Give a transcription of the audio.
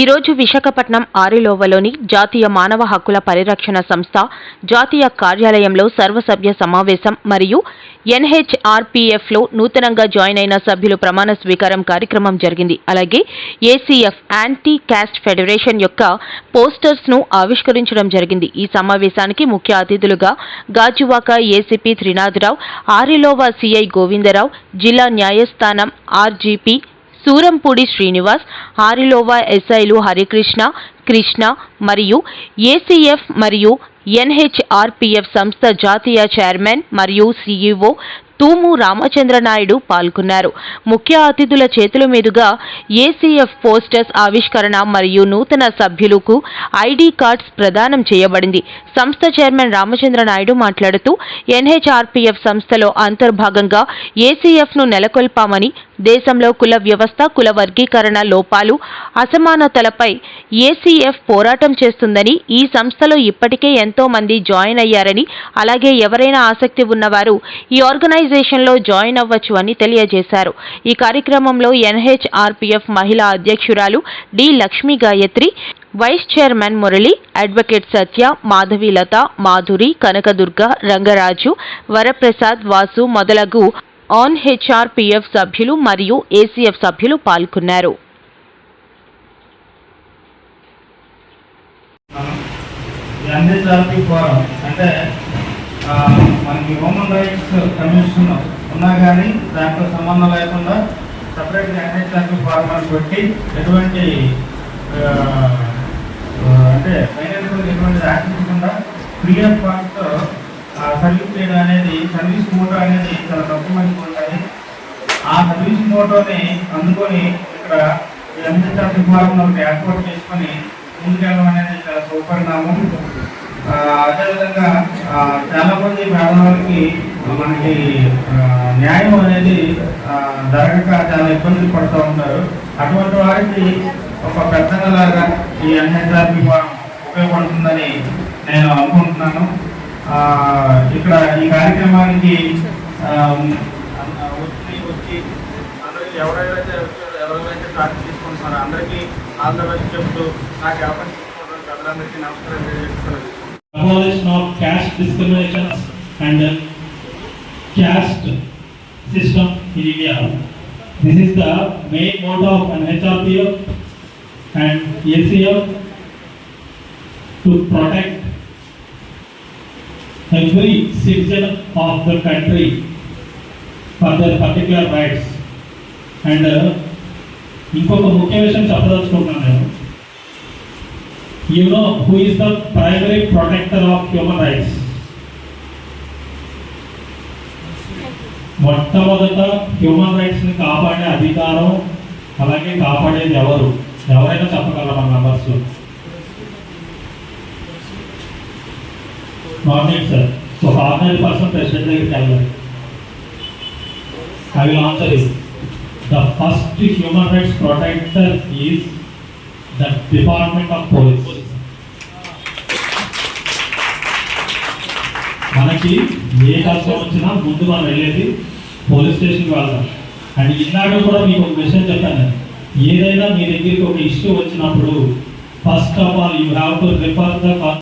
ఈరోజు విశాఖపట్నం ఆరిలోవలోని జాతీయ మానవ హక్కుల పరిరక్షణ సంస్థ జాతీయ కార్యాలయంలో సర్వసభ్య సమావేశం మరియు ఎన్హెచ్ఆర్పీఎఫ్లో నూతనంగా జాయిన్ అయిన సభ్యులు ప్రమాణ స్వీకారం కార్యక్రమం జరిగింది. అలాగే ఏసీఎఫ్ యాంటీ క్యాస్ట్ ఫెడరేషన్ యొక్క పోస్టర్స్ను ఆవిష్కరించడం జరిగింది. ఈ సమావేశానికి ముఖ్య అతిథులుగా గాజువాక ఏసీపీ త్రినాథరావు ఆరిలోవా సిఐ గోవిందరావు జిల్లా న్యాయస్థానం ఆర్జీపీ సూరంపూడి శ్రీనివాస్ హారిలోవా ఎస్ఐలు హరికృష్ణ కృష్ణ మరియు ఏసీఎఫ్ మరియు ఎన్హెచ్ఆర్పిఎఫ్ సంస్థ జాతీయ చైర్మన్ మరియు సీఈఓ తూము రామచంద్ర నాయుడు పాల్గొన్నారు. ముఖ్య అతిథుల చేతుల మీదుగా ఏసీఎఫ్ పోస్టర్స్ ఆవిష్కరణ మరియు నూతన సభ్యులకు ఐడి కార్డ్స్ ప్రదానం చేయబడింది. సంస్థ చైర్మన్ రామచంద్ర నాయుడు మాట్లాడుతూ ఎన్హెచ్ఆర్పీఎఫ్ సంస్థలో అంతర్భాగంగా ఏసీఎఫ్ను నెలకొల్పామని దేశంలో కుల వ్యవస్థ కుల వర్గీకరణ లోపాలు అసమానతలపై ఏసీఎఫ్ పోరాటం చేస్తుందని ఈ సంస్థలో ఇప్పటికే ఎంతో మంది జాయిన్ అయ్యారని అలాగే ఎవరైనా ఆసక్తి ఉన్నవారు ఈ ఆర్గనైజ్ ఆర్గనైజేషన్లో జాయిన్ అవ్వచ్చు అని తెలియజేశారు. ఈ కార్యక్రమంలో ఎన్హెచ్ఆర్పీఎఫ్ మహిళా అధ్యక్షురాలు D Lakshmi Gayathri vice chairman Murali advocate Satya Madhavilatha Madhuri Kanakadurga Rangaraju Varaprasad Vasu మొదలగు ఆన్ హెచ్ఆర్పీఎఫ్ సభ్యులు మరియు ఏసీఎఫ్ సభ్యులు పాల్గొన్నారు. ఎన్హెచ్ఆర్పి ఫోరం అంటే మనకి హ్యూమన్ రైట్స్ కమిషన్ ఉన్నా కానీ దాంట్లో సంబంధం లేకుండా సపరేట్గా ఎన్హెచ్ఆర్పి ఫోరం పెట్టి ఎటువంటి అంటే ఫైనాన్షియల్ ఎటువంటి ఆశించకుండా ఫ్రీ ఆఫ్ సర్వీస్ చేయడం అనేది సర్వీస్ మోటో అనేది చాలా తక్కువ మందికి ఉంటుంది ఆ సర్వీస్ మోటోని అందుకొని ఇక్కడ ఎన్హెచ్ఆర్పి ఫోరం ఒకటి ఏర్పాటు చేసుకొని ముందుకెళ్ళడం అనేది చాలా సుపరిణామం అదేవిధంగా చాలా మంది పేదవాళ్ళకి మనకి న్యాయం అనేది జరగక చాలా ఇబ్బందులు పడుతూ ఉంటారు అటువంటి వారికి ఒక పెద్దలాగా ఈ ఎన్హెచ్ఆర్పి ఫారం ఉపయోగపడుతుందని నేను అనుకుంటున్నాను. ఇక్కడ ఈ కార్యక్రమానికి వచ్చి వచ్చి అందరికీ ఎవరైతే ఎవరైతే కార్డు తీసుకుంటున్నారో అందరికీ ఆల్ ద బెస్ట్ చెప్తూ నాకు అవకాశం ఇచ్చినటువంటి పెద్దలందరికీ నమస్కారం తెలియజేస్తున్నాను. Of and caste system in India. This is the main motto of an HRPF and ACF to protect every citizen of the country for their particular rights. And uh, ఇంకొక ముఖ్య విషయం చెప్పదలుచుకుంటున్నాను నేను you know who is the primary protector of human rights మొట్టమొదట human రైట్స్ని కాపాడే అధికారం అలాగే కాపాడేది ఎవరు? ఎవరైనా చెప్పగలరా మన మెంబర్స్ నాట్ సార్ ఒక ఆర్డినరీ పర్సన్ ప్రెసిడెంట్ దగ్గరికి వెళ్ళాలి I will answer is the first human rights protector is the department of police మనకి ఏ కష్టం వచ్చినా ముందు మనం వెళ్ళేది పోలీస్ స్టేషన్కి వెళ్దాం అండ్ ఇందాక కూడా మీకు ఒక విషయం చెప్పాను ఏదైనా మీ దగ్గరికి ఒక ఇష్యూ వచ్చినప్పుడు first of all you have to refer